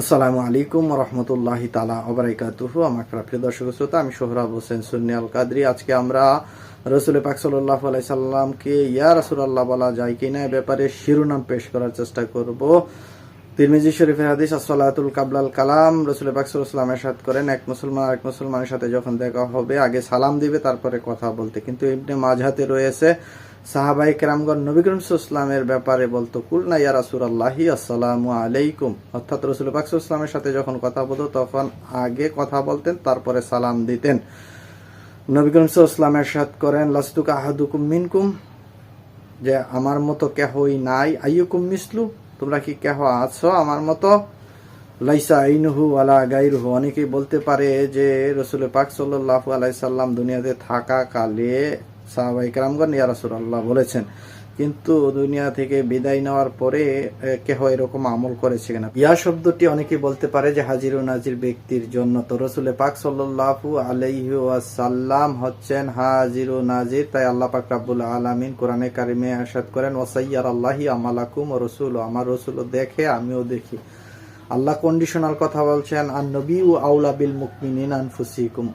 আসসালামু আলাইকুম রহমতুল্লাহ তালা অবরাইকাতুহু আমার প্রিয় দর্শক শ্রোতা, আমি সোহরাব হোসেন সুন্নি আল কাদরি আজকে আমরা রসুল পাক সাল্লাহ সাল্লামকে ইয়া রসুল্লাহ বলা যায় কিনা, এ ব্যাপারে শিরোনাম পেশ করার চেষ্টা করব। তিরমিজি শরীফের হাদিস, আসসালাতুল কাবলাল কালাম রসুল পাক সাল্লাম এরশাদ করেন, এক মুসলমান আরেক মুসলমানের সাথে যখন দেখা হবে, আগে সালাম দিবে, তারপরে কথা বলতে। কিন্তু ইবনে মাঝহাতে রয়েছে সাহাবাই কেরামগণ নবী করিম ব্যাপারে বলতো, কুলনা ইয়া রাসূলুল্লাহি, আসসালামু আলাইকুম। অর্থাৎ রসুল পাক ইসলামের সাথে যখন কথা বলতো, তখন আগে কথা বলতেন, তারপরে সালাম দিতেন। নবী করিম ইসলাম এরশাদ করেন লাস্তুকা আহাদুকুম মিনকুম? যে, আমার মতো কেহই নাই। আইয়ুকুম মিসলু? তোমরা কি কেহ আছো আমার মতো? লাইসা আইনুহু আলা গাইরুহু অনেকেই বলতে পারে যে, রসুল পাক সাল্লাল্লাহু আলাইহি সাল্লাম দুনিয়াতে থাকা কালে সাহাবাই কেরামগণ, ইয়া রাসূলুল্লাহ, বলেছেন। কিন্তু দুনিয়া থেকে বিদায় নেওয়ার পরে কেহ এরকম আমল করেছে কিনা? ইয়া শব্দটি অনেকে বলতে পারে যে হাজির ও নাজির ব্যক্তির জন্য। তো রসুল পাক সাল্লাল্লাহু আলাইহি ওয়াসাল্লাম হচ্ছেন হাজির ও নাজির। তাই আল্লাহ পাক রাব্বুল আলামিন কোরআনে কারিমে আরশাদ করেন ওয়াসাইয়ার আল্লাহি আমালাকুম ও রসুল, আমার রসুল দেখে, আমিও দেখি। আল্লাহ কন্ডিশনাল কথা বলছেন আর নবী ও আউলা বিল মুকমিনিন আনফুসিকুম।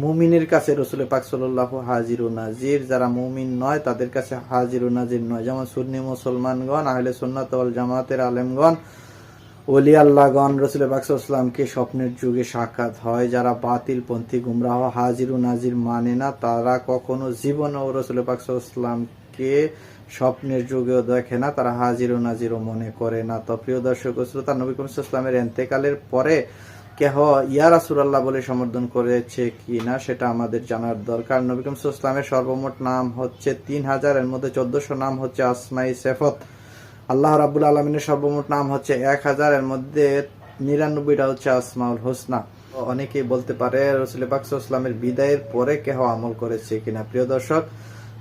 মুমিনের কাছে রসুল পাক সাল্লাহ হাজির ও নাজির, যারা মুমিন নয়, তাদের কাছে হাজির ও নাজির নয়। যেমন সুন্নি মুসলমানগণ, আহলে সুন্নাত জামাতের আলেমগণ ওলি আল্লাহগণ রসুল পাকসাল্লামকে স্বপ্নের যুগে সাক্ষাৎ হয়। যারা বাতিল পন্থী গুমরাহ, হাজির ও নাজির মানে না, তারা কখনো জীবনেও রসুল পাকসাল্লামকে স্বপ্নের যুগেও দেখে না, তারা হাজির ও নাজিরও মনে করে না। তো প্রিয় দর্শক ও শ্রোতা, নবী ইসলামের এন্তেকালের পরে কেহ ইয়া রাসুলাল্লাহ বলে সমর্থন করেছে কি না, সেটা আমাদের জানার দরকার। নবী ইসলামের সর্বমোট নাম হচ্ছে তিন হাজার, এর মধ্যে চোদ্দশো নাম হচ্ছে আসমাই সেফত। আল্লাহ রাবুল আলমিনের সর্বমোট নাম হচ্ছে এক হাজার, এর মধ্যে নিরানব্বইটা হচ্ছে আসমাউল হোসনা। অনেকেই বলতে পারে, রসুল ইসলামের বিদায়ের পরে কেহ আমল করেছে কিনা। প্রিয় দর্শক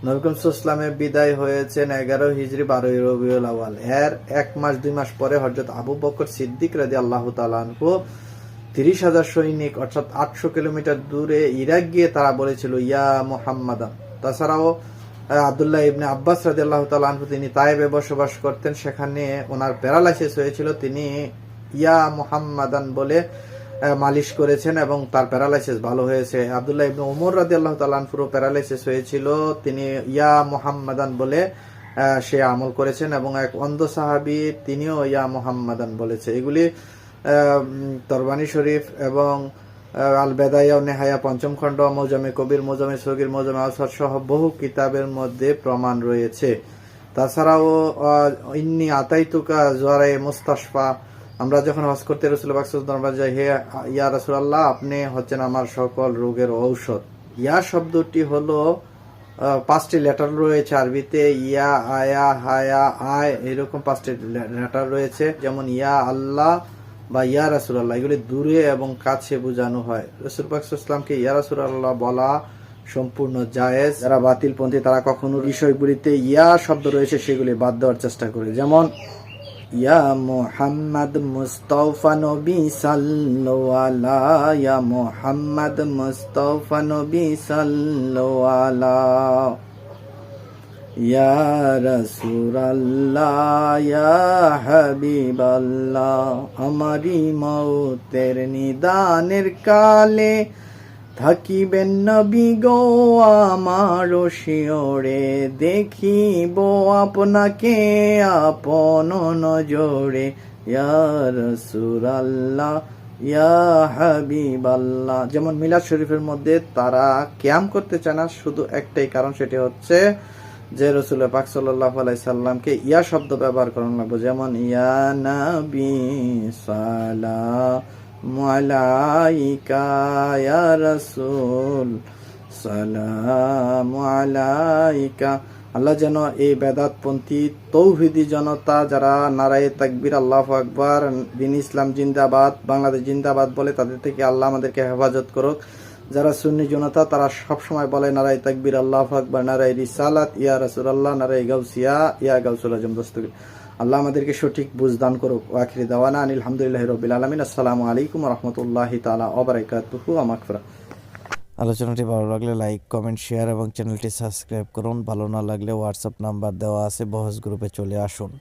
নবীকম ইসলামের বিদায় হয়েছেন এগারো হিজড়ি বারোই রবিউল আওয়াল এর এক মাস, দুই মাস পরে হজরত আবু বকর সিদ্দিক রাজি আল্লাহ তালানহু তিরিশ হাজার সৈনিক, অর্থাৎ আটশো কিলোমিটার দূরে ইরাক গিয়ে তারা বলেছিল, ইয়া মোহাম্মদা। তাছাড়াও আব্দুল্লাহ ইবনে আব্বাস রাজি আল্লাহ তালানহু তিনি তাইবে বসবাস করতেন। সেখানে ওনার প্যারালাইসিস হয়েছিল। তিনি ইয়া মোহাম্মাদান বলে মালিশ করেছেন এবং তার প্যারালাইসিস ভালো হয়েছে। আব্দুল্লাহ ইবনে উমর রাজি আল্লাহ তালানপুরও প্যারালাইসিস হয়েছিল। তিনি ইয়া মোহাম্মাদান বলে সে আমল করেছেন এবং এক অন্ধ সাহাবি, তিনিও ইয়া মোহাম্মাদান বলেছে। এগুলি তরবানি শরীফ এবং আল বেদাইয়া নেহায়া পঞ্চম খণ্ড, মৌজামে কবির, মৌজামে সগির, মৌজামে আসার সহ বহু কিতাবের মধ্যে প্রমাণ রয়েছে। তাছাড়াও ইন্নি আতাইতুকা জোয়ারাই মুস্তাশফা, আমরা যখন হজ করতে রসুল বাকসুস দরবার যাই হে ইয়া রসুল্লাহ আপনি হচ্ছেন আমার সকল রোগের ঔষধ। ইয়া শব্দটি হলো পাঁচটি লেটার রয়েছে আরবিতে, ইয়া, আয়া, হায়া, আয়, এরকম পাঁচটি লেটার রয়েছে। যেমন, ইয়া আল্লাহ বা ইয়া রাসুল্লাহ এগুলি দূরে এবং কাছে বোঝানো হয়। রসুল পাকসাল্লামকে ইয়া রাসুল্লাহ বলা সম্পূর্ণ জায়েজ। যারা বাতিলপন্থী, তারা কখনো বিষয়গুলিতে ইয়া শব্দ রয়েছে, সেগুলি বাদ দেওয়ার চেষ্টা করে। যেমন, ইয়া মোহাম্মদ মুস্তফা নবী সাল্লো ইয়া মোহাম্মদ মুস্তফা নবী আলা। ইয়া রাসূলুল্লাহ, ইয়া হাবিবাল্লাহ, আমারি মৌতের নিদানের কালে থাকিবেন নবী গো, আমার শিওরে দেখিব আপনাকে আপন নজরে। ইয়া রাসূলুল্লাহ, ইয়া হাবিবাল্লাহ। যেমন মিলাদ শরীফের মধ্যে তারা ক্যাম করতে চায় না, শুধু একটাই কারণ, সেটি হচ্ছে যে রসুল পাক সাল্লাহ সাল্লামকে ইয়া শব্দ ব্যবহার করানো লাগবে, যেমন, ইয়া নাবি সালাম আলাইকা রাসূল, সালাম আলাইকা। আল্লাহ যেন এই বেদাতপন্থী তৌহিদি জনতা যারা নারায়ে তাকবীর, আল্লাহ আকবার, দিন ইসলাম জিন্দাবাদ, বাংলাদেশ জিন্দাবাদ বলে তাদের থেকে আল্লাহ আমাদেরকে হেফাজত করুক। যারা সুন্নি জনতা, তারা সব সময় বলে নারাই তাকবির, আল্লাহ আকবার নারাই রিসালাত, ইয়া রাসূলুল্লাহ নারাই গাউসিয়া, ইয়া গাউসুল আজম আল্লাহ আমাদেরকে সঠিক বুঝ দান করুক ওয়াখিরি দাওয়ানা আনিল আলহামদুলিল্লাহি রাব্বিল আলামিন। আসসালামু আলাইকুম রাহমাতুল্লাহি তাআলা ওয়া বারাকাতুহু। ওয়া মাগফিরাহ আলোচনাটি ভালো লাগলে লাইক, কমেন্ট, শেয়ার এবং চ্যানেলটি সাবস্ক্রাইব করুন। ভালো না লাগলে হোয়াটসঅ্যাপ নাম্বার দেওয়া আছে, বহস গ্রুপে চলে আসুন।